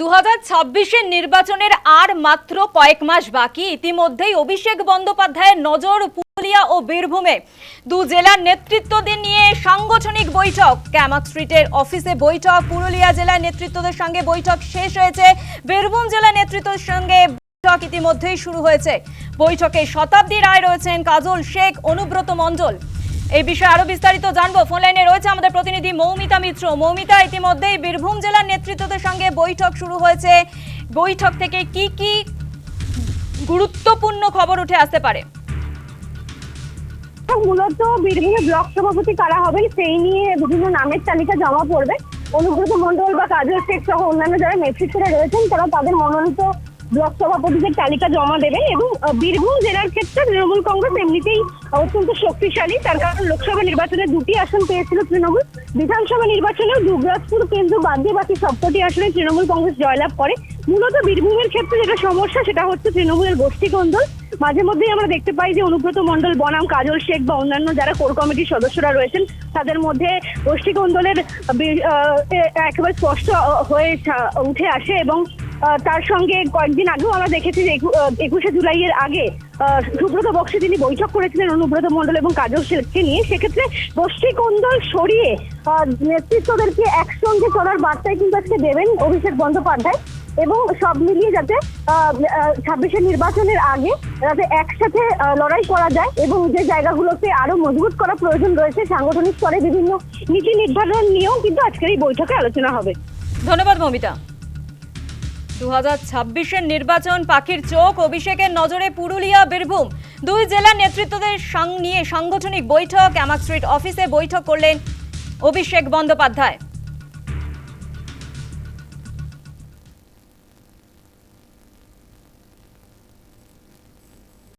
দু হাজার নির্বাচনের আর মাত্র কয়েক মাস বাকি। ইতিমধ্যেই অভিষেক বন্দ্যোপাধ্যায়ের নজর পুরুলিয়া ও বীরভূমে। দু জেলার নেতৃত্বদের নিয়ে সাংগঠনিক বৈঠক। ক্যামাক স্ট্রিটের অফিসে বৈঠক, পুরুলিয়া জেলার নেতৃত্বদের সঙ্গে বৈঠক শেষ হয়েছে। বীরভূম জেলা নেতৃত্বের সঙ্গে বৈঠক ইতিমধ্যেই শুরু হয়েছে। বৈঠকে শতাব্দী রায় রয়েছেন কাজল শেখ, অনুব্রত মণ্ডল। এই বিষয়ে আরও বিস্তারিত জানব। ফোন লাইনে রয়েছে আমাদের প্রতিনিধি মৌমিতা মিত্র। মৌমিতা, ইতিমধ্যেই বীরভূম জেলার নেতৃত্বদের সঙ্গে বৈঠক শুরু হয়েছে। বৈঠক থেকে কি কি গুরুত্বপূর্ণ খবর উঠে আসতে পারে? মূলত বীরভূমে ব্লক সভাপতি কারা হবেন সেই নিয়ে বিভিন্ন নামের তালিকা জমা পড়বে। অনুব্রত মন্ডল বা কাজল শেখ সহ অন্যান্য যারা নেতৃত্বে রয়েছেন, তারা তাদের মনোনীত ব্লক সভাপতিদের তালিকা জমা দেবেন এবং বীরভূম জেলার ক্ষেত্রে তৃণমূল কংগ্রেস এমনিতেই অত্যন্ত শক্তিশালী। তার কারণ লোকসভা নির্বাচনে দুটি আসন পেয়েছিল তৃণমূল। বিধানসভা নির্বাচনেও দুবরাজপুর কেন্দ্র বাদ দিয়ে বাকি সবকটি আসনে তৃণমূল কংগ্রেস জয়লাভ করে। মূলত বীরভূমের ক্ষেত্রে যেটা সমস্যা, সেটা হচ্ছে তৃণমূলের গোষ্ঠী কোন্দল। মাঝে মধ্যেই আমরা দেখতে পাই যে অনুব্রত মণ্ডল, বনাম, কাজল শেখ বা অন্যান্য যারা কোর কমিটির সদস্যরা রয়েছেন, তাদের মধ্যে গোষ্ঠী কোন্দলের একেবারে স্পষ্ট হয়ে উঠে আসে এবং তার সঙ্গে কয়েকদিন আগেও আমরা দেখেছি যে একু- আহ, একুশে জুলাইয়ের আগে সুব্রত বক্সে তিনি বৈঠক করেছিলেন অনুব্রত মণ্ডল এবং কাজল শেখকে নিয়ে। সেক্ষেত্রে গোষ্ঠী কোন্দল সরিয়ে নেতৃত্বদেরকে একসঙ্গে চলার বার্তায় কিন্তু আজকে দেবেন অভিষেক বন্দ্যোপাধ্যায় এবং সব মিলিয়ে যাতে ছাব্বিশের নির্বাচনের আগে যাতে একসাথে লড়াই করা যায় এবং যে জায়গাগুলোতে আরও মজবুত করা প্রয়োজন রয়েছে সাংগঠনিক স্তরে বিভিন্ন নীতি নির্ধারণ নিয়েও কিন্তু আজকের এই বৈঠকে আলোচনা হবে। ধন্যবাদ মমিতা। দু হাজার নির্বাচন পাখির চোখ, অভিষেকের নজরে পুরুলিয়া, বীরভূম। দুই জেলার নেতৃত্বদের নিয়ে সাংগঠনিক বৈঠক অ্যামাক স্ট্রিট অফিসে বৈঠক করলেন অভিষেক বন্দ্যোপাধ্যায়।